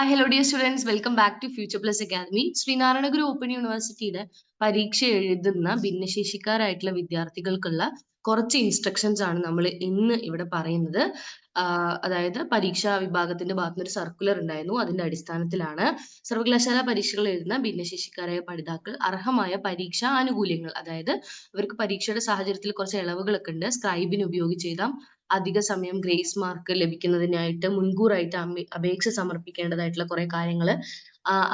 Hello dear students welcome back to future plus academy Sreenarayana Guru open യൂണിവേഴ്സിറ്റിയുടെ പരീക്ഷ എഴുതുന്ന ഭിന്നശേഷിക്കാരായിട്ടുള്ള വിദ്യാർത്ഥികൾക്കുള്ള കുറച്ച് ഇൻസ്ട്രക്ഷൻസ് ആണ് നമ്മൾ ഇന്ന് ഇവിടെ പറയുന്നത്. അതായത് പരീക്ഷാ വിഭാഗത്തിന്റെ ഭാഗത്തുനിന്ന് ഒരു സർക്കുലർ ഉണ്ടായിരുന്നു. അതിന്റെ അടിസ്ഥാനത്തിലാണ് സർവകലാശാല പരീക്ഷകൾ എഴുതുന്ന ഭിന്നശേഷിക്കാരായ പഠിതാക്കൾ അർഹമായ പരീക്ഷാ ആനുകൂല്യങ്ങൾ അതായത് അവർക്ക് പരീക്ഷയുടെ സാഹചര്യത്തിൽ കുറച്ച് ഇളവുകളൊക്കെ ഉണ്ട്. സ്ക്രൈബിന് ഉപയോഗിച്ച് എഴുതാം. അധിക സമയം ഗ്രേസ് മാർക്ക് ലഭിക്കുന്നതിനായിട്ട് മുൻകൂറായിട്ട് അപേക്ഷ സമർപ്പിക്കേണ്ടതായിട്ടുള്ള കുറെ കാര്യങ്ങൾ ആഹ്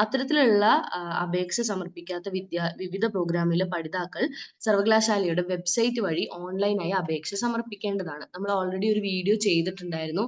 അത്തരത്തിലുള്ള അപേക്ഷ സമർപ്പിക്കാത്ത വിദ്യ വിവിധ പ്രോഗ്രാമിലെ പഠിതാക്കൾ സർവകലാശാലയുടെ വെബ്സൈറ്റ് വഴി ഓൺലൈനായി അപേക്ഷ സമർപ്പിക്കേണ്ടതാണ്. നമ്മൾ ഓൾറെഡി ഒരു വീഡിയോ ചെയ്തിട്ടുണ്ടായിരുന്നു.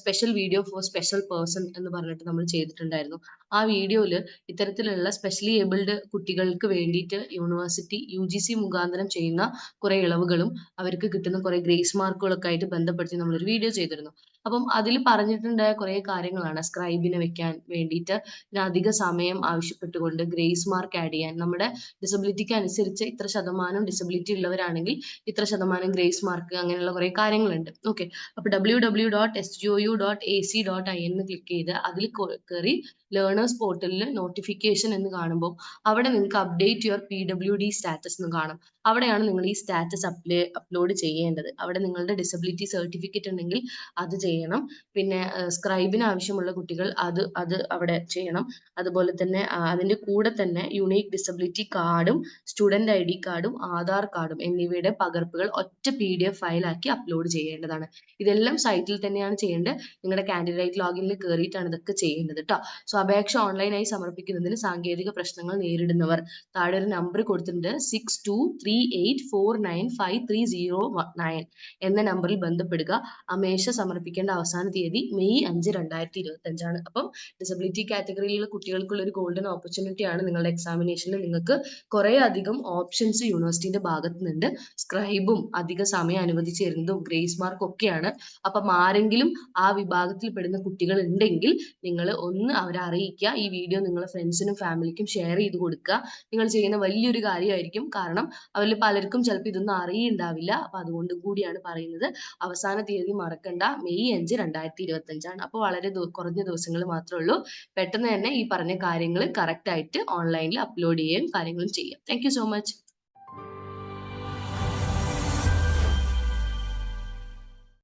Special video for special person എന്ന് പറഞ്ഞിട്ട് നമ്മൾ ചെയ്തിട്ടുണ്ടായിരുന്നു. ആ വീഡിയോയിൽ ഇത്തരത്തിലുള്ള സ്പെഷ്യലി ഏബിൾഡ് കുട്ടികൾക്ക് വേണ്ടിയിട്ട് യൂണിവേഴ്സിറ്റി യു ജി സി മുഖാന്തരം ചെയ്യുന്ന കുറെ ഇളവുകളും അവർക്ക് കിട്ടുന്ന കുറെ ഗ്രേസ് മാർക്കുകളൊക്കെ ആയിട്ട് ബന്ധപ്പെടുത്തി നമ്മളൊരു വീഡിയോ ചെയ്തിരുന്നു. അപ്പം അതിൽ പറഞ്ഞിട്ടുണ്ടായ കുറെ കാര്യങ്ങളാണ് സ്ക്രൈബിനെ വെക്കാൻ വേണ്ടിയിട്ട് അധിക സമയം ആവശ്യപ്പെട്ടുകൊണ്ട് ഗ്രേസ് മാർക്ക് ആഡ് ചെയ്യാൻ. നമ്മുടെ ഡിസബിലിറ്റിക്ക് അനുസരിച്ച് ഇത്ര ശതമാനം ഡിസബിലിറ്റി ഉള്ളവരാണെങ്കിൽ ഇത്ര ശതമാനം ഗ്രേസ് മാർക്ക് അങ്ങനെയുള്ള കുറെ കാര്യങ്ങളുണ്ട്. ഓക്കെ അപ്പൊ W W dot S G O U dot A C dot I എന്ന് ക്ലിക്ക് ചെയ്ത് അതിൽ കയറി ലേണേഴ്സ് പോർട്ടലിൽ നോട്ടിഫിക്കേഷൻ എന്ന് കാണുമ്പോൾ അവിടെ നിങ്ങൾക്ക് update your P W D status എന്ന് കാണും. അവിടെയാണ് നിങ്ങൾ ഈ സ്റ്റാറ്റസ് അപ്ലേ അപ്ലോഡ് ചെയ്യേണ്ടത്. അവിടെ നിങ്ങളുടെ ഡിസബിലിറ്റി സർട്ടിഫിക്കറ്റ് ഉണ്ടെങ്കിൽ അത് ചെയ്യണം. പിന്നെ സ്ക്രൈബിന് ആവശ്യമുള്ള കുട്ടികൾ അത് അത് അവിടെ ചെയ്യണം. അതുപോലെ തന്നെ അതിന്റെ കൂടെ തന്നെ യുണീക്ക് ഡിസബിലിറ്റി കാർഡും സ്റ്റുഡന്റ് ഐ ഡി കാർഡും ആധാർ കാർഡും എന്നിവയുടെ പകർപ്പുകൾ ഒറ്റ പി ഡി എഫ് ഫയലാക്കി അപ്ലോഡ് ചെയ്യേണ്ടതാണ്. ഇതെല്ലാം സൈറ്റിൽ തന്നെയാണ് ചെയ്യേണ്ടത്. നിങ്ങളുടെ കാൻഡിഡേറ്റ് ലോഗിനിൽ കയറിയിട്ടാണ് ഇതൊക്കെ ചെയ്യുന്നത് കേട്ടോ സോ അപേക്ഷ ഓൺലൈനായി സമർപ്പിക്കുന്നതിന് സാങ്കേതിക പ്രശ്നങ്ങൾ നേരിടുന്നവർ. താഴെ ഒരു നമ്പർ കൊടുത്തിട്ടുണ്ട്. Six two three eight four nine five three zero nine എന്ന നമ്പറിൽ ബന്ധപ്പെടുക. അപേക്ഷ സമർപ്പിക്കേണ്ട അവസാന തീയതി മെയ് അഞ്ച് രണ്ടായിരത്തി ഇരുപത്തി അഞ്ചാണ് അപ്പം ഡിസബിലിറ്റി കാറ്റഗറിയിലുള്ള കുട്ടികൾക്കുള്ള ഒരു ഗോൾഡൻ ഓപ്പർച്യൂണിറ്റി ആണ് നിങ്ങളുടെ എക്സാമിനേഷനിൽ നിങ്ങൾക്ക് കുറെ അധികം ഓപ്ഷൻസ് യൂണിവേഴ്സിറ്റിന്റെ ഭാഗത്ത് നിന്നുണ്ട് സ്ക്രൈബും അധിക സമയം അനുവദിച്ചു തരുന്നതും ഗ്രേസ് മാർക്കും ഒക്കെയാണ്. അപ്പം ആരെങ്കിലും വിഭാഗത്തിൽ പെടുന്ന കുട്ടികൾ ഉണ്ടെങ്കിൽ നിങ്ങൾ ഒന്ന് അവരെ അറിയിക്കുക. ഈ വീഡിയോ നിങ്ങളുടെ ഫ്രണ്ട്സിനും ഫാമിലിക്കും ഷെയർ ചെയ്ത് കൊടുക്കുക. നിങ്ങൾ ചെയ്യുന്ന വലിയൊരു കാര്യമായിരിക്കും. കാരണം അവരിൽ പലർക്കും ചിലപ്പോൾ ഇതൊന്നും അറിയുണ്ടാവില്ല. അപ്പൊ അതുകൊണ്ട് കൂടിയാണ് പറയുന്നത്. അവസാന തീയതി മറക്കണ്ട. മെയ് അഞ്ച് രണ്ടായിരത്തി ഇരുപത്തി അഞ്ചാണ് അപ്പോൾ വളരെ കുറഞ്ഞ ദിവസങ്ങൾ മാത്രമേ ഉള്ളൂ. പെട്ടെന്ന് തന്നെ ഈ പറഞ്ഞ കാര്യങ്ങൾ കറക്റ്റ് ആയിട്ട് ഓൺലൈനിൽ അപ്ലോഡ് ചെയ്യുകയും കാര്യങ്ങളും ചെയ്യാം. Thank so much